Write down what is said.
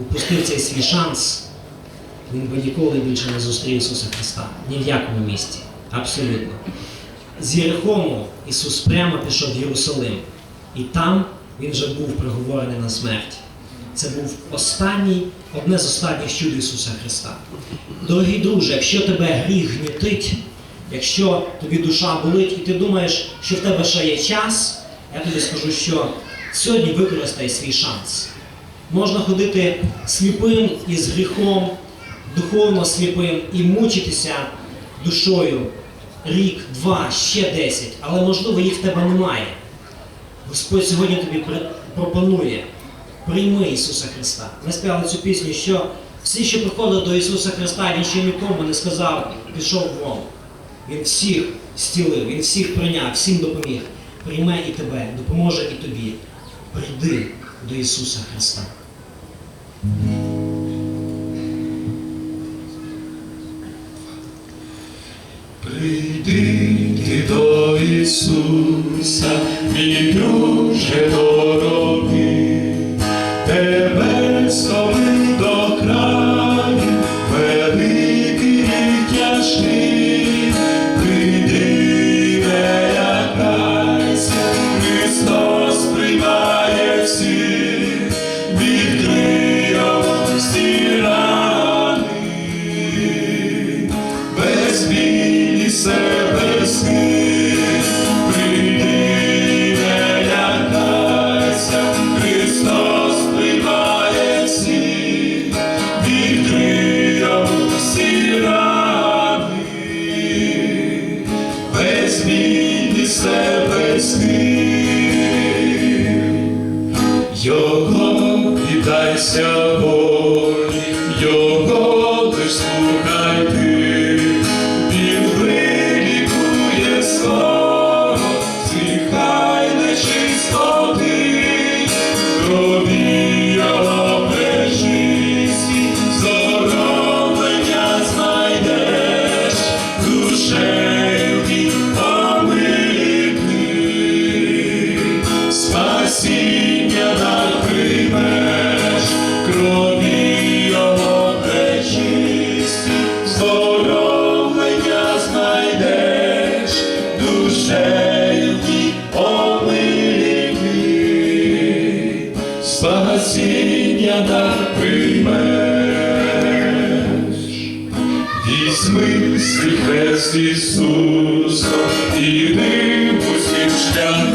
упустив цей свій шанс, він би ніколи більше не зустрів Ісуса Христа. Ні в якому місті. Абсолютно. З Єрихому Ісус прямо пішов в Єрусалим. І там він вже був приговорений на смерть. Це був останній, одне з останніх чуд Ісуса Христа. Дорогий друже, якщо тебе гріх гнітить, якщо тобі душа болить, і ти думаєш, що в тебе ще є час, я тобі скажу, що сьогодні використай свій шанс. Можна ходити сліпим і з гріхом, духовно сліпим і мучитися душою рік, два, ще десять, але можливо їх в тебе немає. Господь сьогодні тобі пропонує прийми Ісуса Христа. Ми співали цю пісню, що всі, що приходили до Ісуса Христа, Він ще нікому не сказав, пішов вон. Він всіх стілив, Він всіх прийняв, всім допоміг. Прийме і тебе, допоможе і тобі. Прийди до Ісуса Христа. Прийди ти до Ісуса, мій друже дорогий, тебе себе сміх. Його віддайся волі, його лиш слухай ти, він вилікує скоро, зіхай нечистоти, крові його пречисті, здоровлення знайдеш, душею спасіння дар приймеш. Візьми свій хрест Ісусом, іди пустим шляхом,